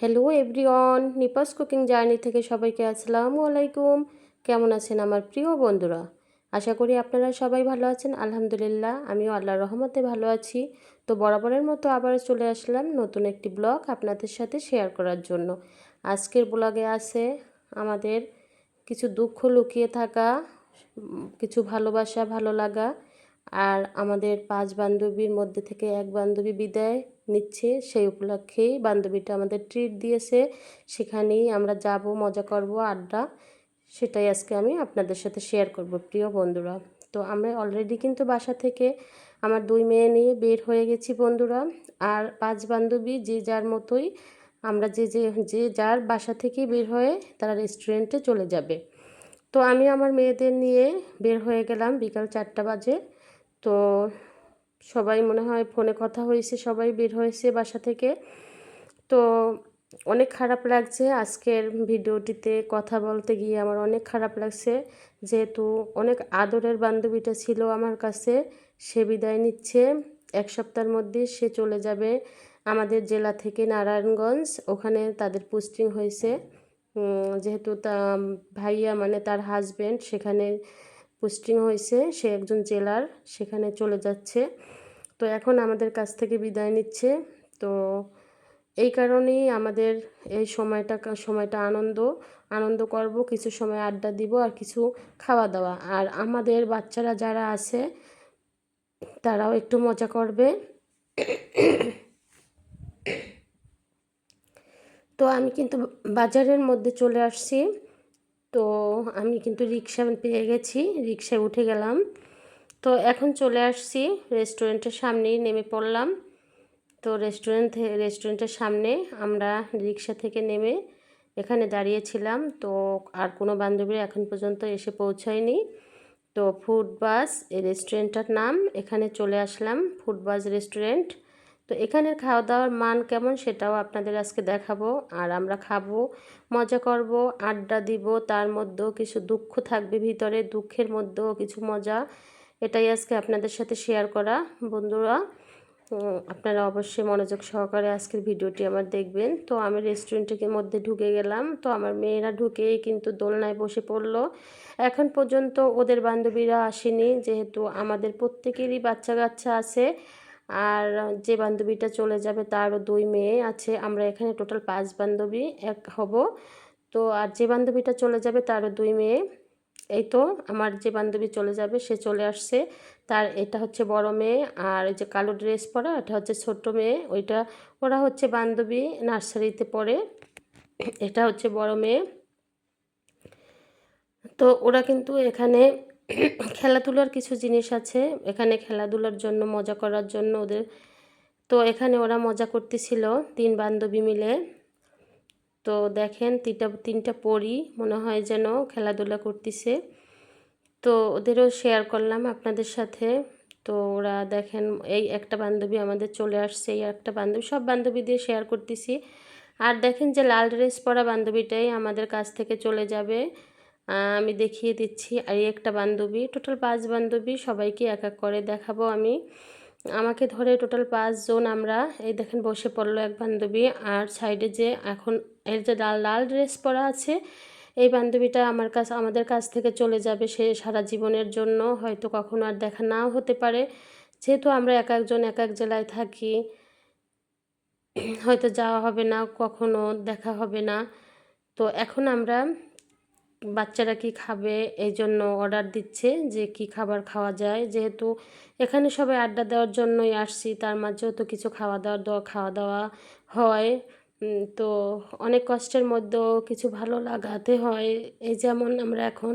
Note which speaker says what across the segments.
Speaker 1: Hello everyone Nipa's cooking journey থেকে সবাইকে আসসালামু আলাইকুম। কেমন আছেন আমার প্রিয় বন্ধুরা? আশা করি আপনারা সবাই ভালো আছেন, আলহামদুলিল্লাহ, আমিও আল্লাহর রহমতে ভালো আছি। তো বরাবরের মতো আবার চলে আসলাম নতুন একটি ব্লগ আপনাদের সাথে শেয়ার করার জন্য। আজকের ব্লগে আছে আমাদের কিছু দুঃখ লুকিয়ে থাকা, কিছু ভালোবাসা, ভালো লাগা, আর আমাদের পাঁচ বান্ধবীর মধ্যে থেকে এক বান্ধবী বিদায়। নিচ্ছে, সেই উপলক্ষেই বান্ধবীটা আমাদের ট্রিট দিয়েছে। সেখানেই আমরা যাব, মজা করব, আড্ডা। সেটাই আজকে আমি আপনাদের সাথে শেয়ার করব, প্রিয় বন্ধুরা। তো আমরা অলরেডি কিন্তু বাসা থেকে আমার দুই মেয়ে নিয়ে বের হয়ে গেছি বন্ধুরা। আর পাঁচ বান্ধবী যে যার মতোই আমরা যে যে যে যার বাসা থেকে বের হয়ে তারা রেস্টুরেন্টে চলে যাবে। তো আমি আমার মেয়েদের নিয়ে বের হয়ে গেলাম বিকাল চারটা বাজে। তো সবাই মনে হয় ফোনে কথা হয়েছে, সবাই বের হয়েছে বাসা থেকে। তো অনেক খারাপ লাগছে আজকের ভিডিওটিতে কথা বলতে গিয়ে, আমার অনেক খারাপ লাগছে। যেহেতু অনেক আদরের বান্ধবীটা ছিল আমার কাছে, সে বিদায় নিচ্ছে। এক সপ্তাহের মধ্যে সে চলে যাবে আমাদের জেলা থেকে নারায়ণগঞ্জ, ওখানে তাদের পোস্টিং হয়েছে। যেহেতু তা ভাইয়া মানে তার হাজব্যান্ড সেখানে পোস্টিং হয়েছে, সে একজন জেলার, সেখানে চলে যাচ্ছে। তো এখন আমাদের কাছ থেকে বিদায় নিচ্ছে। তো এই কারণেই আমাদের এই সময়টা সময়টা আনন্দ আনন্দ করব, কিছু সময় আড্ডা দিব আর কিছু খাওয়া দাওয়া। আর আমাদের বাচ্চারা যারা আছে, তারাও একটু মজা করবে। তো আমি কিন্তু বাজারের মধ্যে চলে আসছি। তো আমি কিন্তু রিক্সা পেয়ে গেছি, রিক্সায় উঠে গেলাম। তো এখন চলে আসছি, রেস্টুরেন্টের সামনেই নেমে পড়লাম। তো রেস্টুরেন্ট রেস্টুরেন্টের সামনে আমরা রিক্সা থেকে নেমে এখানে দাঁড়িয়েছিলাম তো আর কোনো বান্ধবীরা এখন পর্যন্ত এসে পৌঁছায়নি। তো ফুড বাস, এই রেস্টুরেন্টটার নাম, এখানে চলে আসলাম, ফুড বাস রেস্টুরেন্ট। তো এখানের খাওয়া দাওয়ার মান কেমন সেটাও আপনাদের আজকে দেখাবো। আর আমরা খাব, মজা করব, আড্ডা দিব, তার মধ্যেও কিছু দুঃখ থাকবে ভিতরে, দুঃখের মধ্যেও কিছু মজা। এটাই আজকে আপনাদের সাথে শেয়ার করা। বন্ধুরা আপনারা অবশ্যই মনোযোগ সহকারে আজকের ভিডিওটি আমার দেখবেন। তো আমি রেস্টুরেন্টের মধ্যে ঢুকে গেলাম। তো আমার মেয়েরা ঢুকেই কিন্তু দোলনায় বসে পড়ল। এখন পর্যন্ত ওদের বান্ধবীরা আসেনি। যেহেতু আমাদের প্রত্যেকেরই বাচ্চা কাচ্চা আছে আর যে বান্ধবীটা চলে যাবে তারও দুই মেয়ে আছে, আমরা এখানে টোটাল পাঁচ বান্ধবী, এক হব। তো আর যে বান্ধবীটা চলে যাবে তারও দুই মেয়ে। এই তো আমার যে বান্ধবী চলে যাবে, সে চলে আসছে। তার এটা হচ্ছে বড় মেয়ে আর এই যে কালো ড্রেস পরা, এটা হচ্ছে ছোট্ট মেয়ে। ওইটা, ওরা হচ্ছে বান্ধবী, নার্সারিতে পড়ে। এটা হচ্ছে বড় মেয়ে। তো ওরা কিন্তু এখানে খেলাধুলার কিছু জিনিস আছে। এখানে খেলাধুলার জন্য, মজা করার জন্য ওদের, তো এখানে ওরা মজা করতেছিল তিন বান্ধবী মিলে। তো দেখেন তিনটা তিনটা পরি মনে হয় যেন খেলাধুলা করতেছে। তো ওদেরও শেয়ার করলাম আপনাদের সাথে। তো ওরা দেখেন এই একটা বান্ধবী আমাদের চলে আসছে, এই একটা বান্ধবী, সব বান্ধবী দিয়ে শেয়ার করতেছি। আর দেখেন যে লাল ড্রেস পরা বান্ধবীটাই আমাদের কাছ থেকে চলে যাবে। আমি দেখিয়ে দিচ্ছি। আর একটা বান্ধবী, টোটাল পাঁচ বান্ধবী সবাইকে এক এক করে দেখাবো আমি। আমাকে ধরে টোটাল পাঁচজন আমরা, এই দেখেন বসে পড়ল এক বান্ধবী। আর সাইডে যে এখন এর যে লাল লাল ড্রেস পরা আছে, এই বান্ধবীটা আমার কাছ, আমাদের কাছ থেকে চলে যাবে সে সারা জীবনের জন্য। হয়তো কখনো আর দেখা নাও হতে পারে। যেহেতু আমরা এক একজন এক এক জেলায় থাকি, হয়তো যাওয়া হবে না, কখনো দেখা হবে না। তো এখন আমরা বাচ্চারা কি খাবে এই জন্য অর্ডার দিচ্ছে যে কি খাবার খাওয়া যায়। যেহেতু এখানে সবাই আড্ডা দেওয়ার জন্যই আসছি, তার মাঝেও তো কিছু খাওয়া দাওয়ার খাওয়া দাওয়া হয়। তো অনেক কষ্টের মধ্যেও কিছু ভালো লাগাতে হয়। এই যেমন আমরা এখন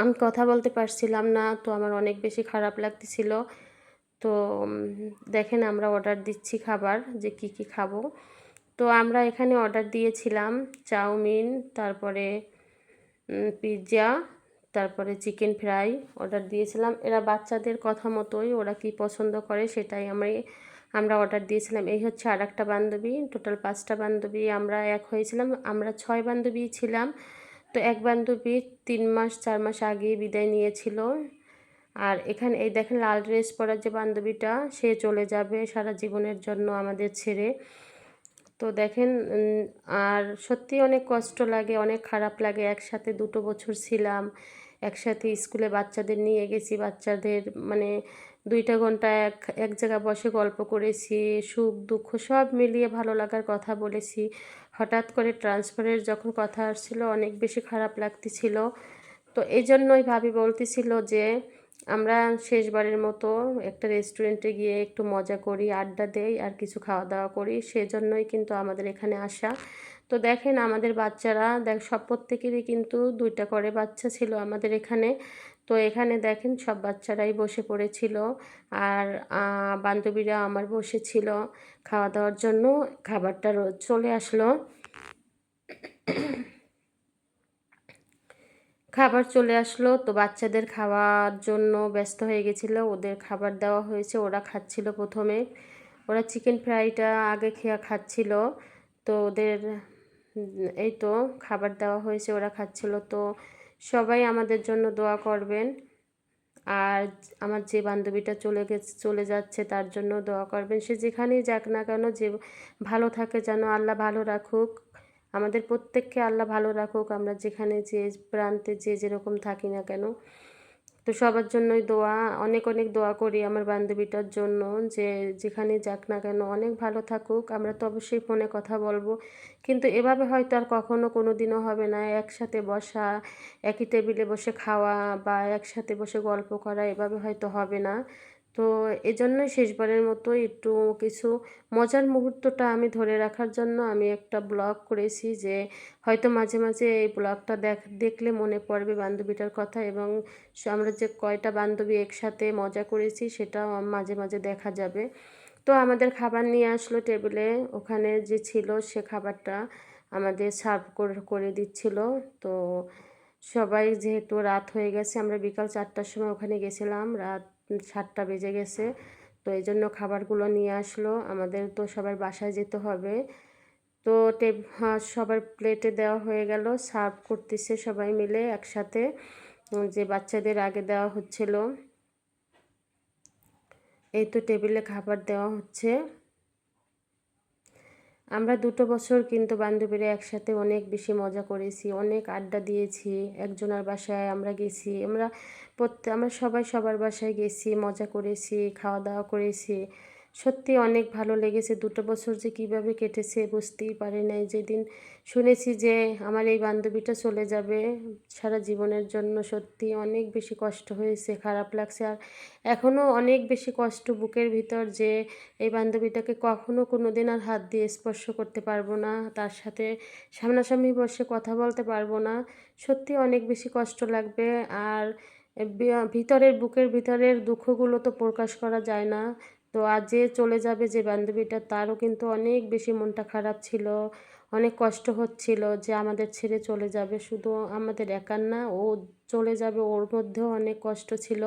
Speaker 1: আমি কথা বলতে পারছিলাম না, তো আমার অনেক বেশি খারাপ লাগতেছিল। তো দেখেন আমরা অর্ডার দিচ্ছি খাবার যে কি কি খাব। তো আমরা এখানে অর্ডার দিয়েছিলাম চাউমিন, তারপরে পিৎজা তারপরে চিকেন ফ্রাই অর্ডার দিয়েছিলাম। এরা বাচ্চাদের কথা মতোই ওরা কি পছন্দ করে সেটাই আমি আমরা অর্ডার দিয়েছিলাম। এই হচ্ছে আর একটা বান্ধবী টোটাল পাঁচটা বান্ধবী আমরা এক হয়েছিলাম। আমরা ছয় বান্ধবী ছিলাম। তো এক বান্ধবী তিন মাস, চার মাস আগে বিদায় নিয়েছিল। আর এখানে, এই দেখেন লাল ড্রেস পরা যে বান্ধবীটা, সে চলে যাবে সারা জীবনের জন্য আমাদের ছেড়ে। তো দেখেন আর সত্যি অনেক কষ্ট লাগে, অনেক খারাপ লাগে। একসাথে দুটো বছর ছিলাম, একসাথে স্কুলে বাচ্চাদের নিয়ে গেছি। বাচ্চাদের মানে দুইটা ঘণ্টা এক এক জায়গায় বসে গল্প করেছি, সুখ, দুঃখ সব মিলিয়ে ভালো লাগার কথা বলেছি। হঠাৎ করে ট্রান্সফারের যখন কথা আসছিল, অনেক বেশি খারাপ লাগতেছিল। তো এই জন্যই ভাবি বলতেছিল যে আমরা শেষবারের মতো একটা রেস্টুরেন্টে গিয়ে একটু মজা করি, আড্ডা দেই আর কিছু খাওয়া দাওয়া করি, সেজন্যই কিন্তু আমাদের এখানে আসা। তো দেখেন আমাদের বাচ্চারা, দেখ, সব প্রত্যেকেরই কিন্তু দুইটা করে বাচ্চা ছিল আমাদের এখানে। তো এখানে দেখেন সব বাচ্চারাই বসে পড়েছিল আর বান্ধবীরা আমার বসেছিল খাওয়া দাওয়ার জন্য। খাবারটা চলে আসলো। খাবার চলে আসলো। তো বাচ্চাদের খাওয়ার জন্য ব্যস্ত হয়ে গেছিল। ওদের খাবার দেওয়া হয়েছে, ওরা খাচ্ছিল প্রথমে। ওরা চিকেন ফ্রাইটা আগে খেয়া খাচ্ছিল। তো ওদের এই তো খাবার দেওয়া হয়েছে, ওরা খাচ্ছিল। তো সবাই আমাদের জন্য দোয়া করবেন। আর আমার যে বান্ধবীটা চলে গেছে, চলে যাচ্ছে, তার জন্য দোয়া করবেন। সে যেখানেই যাক না কেন, যে ভালো থাকে যেন আল্লাহ ভালো রাখুক। আমাদের প্রত্যেককে আল্লাহ ভালো রাখুক, আমরা যেখানে যে প্রান্তে যে যেরকম থাকি না কেন। তো সবার জন্যই দোয়া, অনেক অনেক দোয়া করি আমার বান্ধবীটার জন্য যে যেখানে যাক না কেন, অনেক ভালো থাকুক, আমরা তো অবশ্যই ফোনে কথা বলব। কিন্তু এভাবে হয়তো আর কখনো কোনো দিনও হবে না, একসাথে বসা, একই টেবিলে বসে খাওয়া বা একসাথে বসে গল্প করা এভাবে হয়তো হবে না। তো এজন্যই শেষবারের মতো একটু কিছু মজার মুহূর্তটা আমি ধরে রাখার জন্য আমি একটা ব্লগ করেছি যে হয়তো মাঝে মাঝে এই ব্লগটা দেখ, দেখলে মনে পড়বে বান্ধবীটার কথা এবং আমরা যে কয়টা বান্ধবী একসাথে মজা করেছি সেটাও মাঝে মাঝে দেখা যাবে। তো আমাদের খাবার নিয়ে আসলো টেবিলে, ওখানে যে ছিল সে খাবারটা আমাদের সার্ভ করে দিচ্ছিল। তো সবাই যেহেতু রাত হয়ে গেছে, আমরা বিকাল চারটার সময় ওখানে গেছিলাম, রাত সাতটা বেজে গেছে। তো এই জন্য খাবারগুলো নিয়ে আসলো। আমাদের তো সবার বাসায় যেতে হবে। তো টেপ সবার প্লেটে দেওয়া হয়ে গেল। সার্ভ করতেছে সবাই মিলে একসাথে। যে বাচ্চাদের আগে দেওয়া হচ্ছিল। এই তো টেবিলে খাবার দেওয়া হচ্ছে। আমরা দুটো বছর কিন্তু বান্ধবীরা একসাথে অনেক বেশি মজা করেছি, অনেক আড্ডা দিয়েছি। একজনের বাসায় আমরা গেছি, আমরা প্রত্যেক আমরা সবাই সবার বাসায় গেছি, মজা করেছি খাওয়া দাওয়া করেছি। সত্যি অনেক ভালো লেগেছে। দুটো বছর যে কীভাবে কেটেছে বুঝতেই পারি নাই। যেদিন শুনেছি যে আমার এই বান্ধবীটা চলে যাবে, সারা জীবনের জন্য সত্যি অনেক বেশি কষ্ট হয়েছে, খারাপ লাগছে। আর এখনও অনেক বেশি কষ্ট বুকের ভিতর যে এই বান্ধবীটাকে কখনো কোনো দিন আর হাত দিয়ে স্পর্শ করতে পারব না, তার সাথে সামনাসামনি বসে কথা বলতে পারব না। সত্যি অনেক বেশি কষ্ট লাগবে। আর ভিতরের, বুকের ভিতরের দুঃখগুলো তো প্রকাশ করা যায় না। তো আজ যে চলে যাবে যে বান্ধবীটা, তারও কিন্তু অনেক বেশি মনটা খারাপ ছিল, অনেক কষ্ট হচ্ছিল যে আমাদের ছেড়ে চলে যাবে। শুধু আমাদের একার না, ও চলে যাবে, ওর মধ্যেও অনেক কষ্ট ছিল।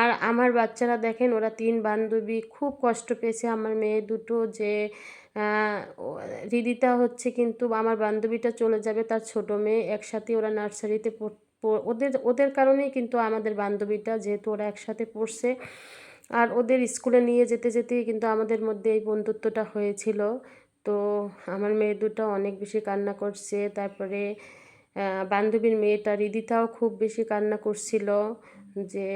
Speaker 1: আর আমার বাচ্চারা দেখেন, ওরা তিন বান্ধবী, খুব কষ্ট পেয়েছে। আমার মেয়ে দুটো যে রিদিতা হচ্ছে কিন্তু আমার বান্ধবীটা চলে যাবে, তার ছোট মেয়ে একসাথে ওরা নার্সারিতে ওদের ওদের কারণেই কিন্তু আমাদের বান্ধবীটা যেহেতু ওরা একসাথে পড়ছে। আর ওদের স্কুলে নিয়ে যেতে যেতেই কিন্তু আমাদের মধ্যে এই বন্ধুত্বটা হয়েছিল। তো আমার মেয়ে দুটো অনেক বেশি কান্না করছে, তারপরে বান্ধবীর মেয়েটা রিদিতাও খুব বেশি কান্না করছিল যে,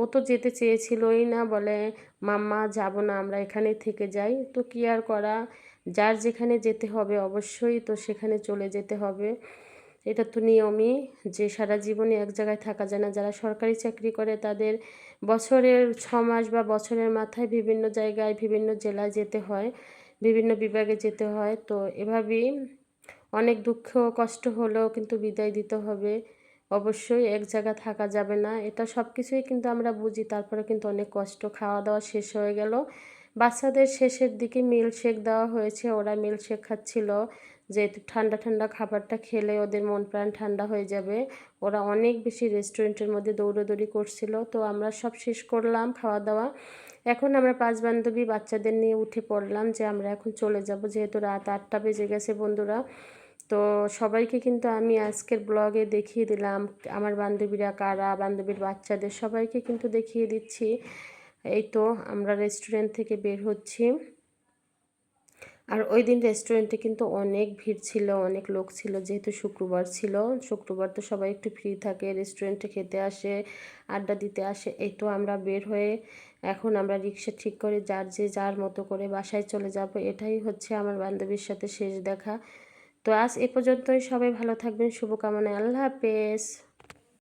Speaker 1: ও তো যেতে চেয়েছিলই না বলে, মাম্মা, যাব না, আমরা এখানে থেকে যাই। তো কি আর করা, যার যেখানে যেতে হবে অবশ্যই তো সেখানে চলে যেতে হবে। এটা তো নিয়মই যে সারা জীবনে এক জায়গায় থাকা যায় না। যারা সরকারি চাকরি করে তাদের বছরের ছ মাস বা বছরের মাথায় বিভিন্ন জায়গায়, বিভিন্ন জেলায় যেতে হয়, বিভিন্ন বিভাগে যেতে হয়। তো এভাবেই অনেক দুঃখ কষ্ট হলেও কিন্তু বিদায় দিতে হবে। অবশ্যই এক জায়গা থাকা যাবে না। এটা সব কিছুই কিন্তু আমরা বুঝি। তারপরে কিন্তু অনেক কষ্ট। খাওয়া দাওয়া শেষ হয়ে গেল। বাচ্চাদের শেষের দিকে মিল শেক দেওয়া হয়েছে। ওরা মিল শেক খাচ্ছিল। যেহেতু ঠান্ডা ঠান্ডা খাবারটা খেলে ওদের মন প্রাণ ঠান্ডা হয়ে যাবে। ওরা অনেক বেশি রেস্টুরেন্টের মধ্যে দৌড়োদৌড়ি করছিল। তো আমরা সব শেষ করলাম খাওয়া দাওয়া এখন আমরা পাঁচ বান্ধবী বাচ্চাদের নিয়ে উঠে পড়লাম যে আমরা এখন চলে যাব, যেহেতু রাত আটটা বেজে গেছে বন্ধুরা। তো সবাইকে কিন্তু আমি আজকের ব্লগে দেখিয়ে দিলাম, আমার বান্ধবীরা কারা, বান্ধবীর বাচ্চাদের সবাইকে কিন্তু দেখিয়ে দিচ্ছি। এই তো আমরা রেস্টুরেন্ট থেকে বের হচ্ছি। আর ওই দিন রেস্টুরেন্টে কিন্তু অনেক ভিড় ছিল, অনেক লোক ছিল, যেহেতু শুক্রবার ছিল। শুক্রবার তো সবাই একটু ফ্রি থাকে রেস্টুরেন্টে খেতে আসে, আড্ডা দিতে আসে। এই তো আমরা বের হয়ে এখন আমরা রিক্সা ঠিক করে যার যে যার মতো করে বাসায় চলে যাব। এটাই হচ্ছে আমার বান্ধবীর সাথে শেষ দেখা। তো আজ এ পর্যন্তই। সবাই ভালো থাকবেন শুভকামনায় আল্লাহ হাফেজ।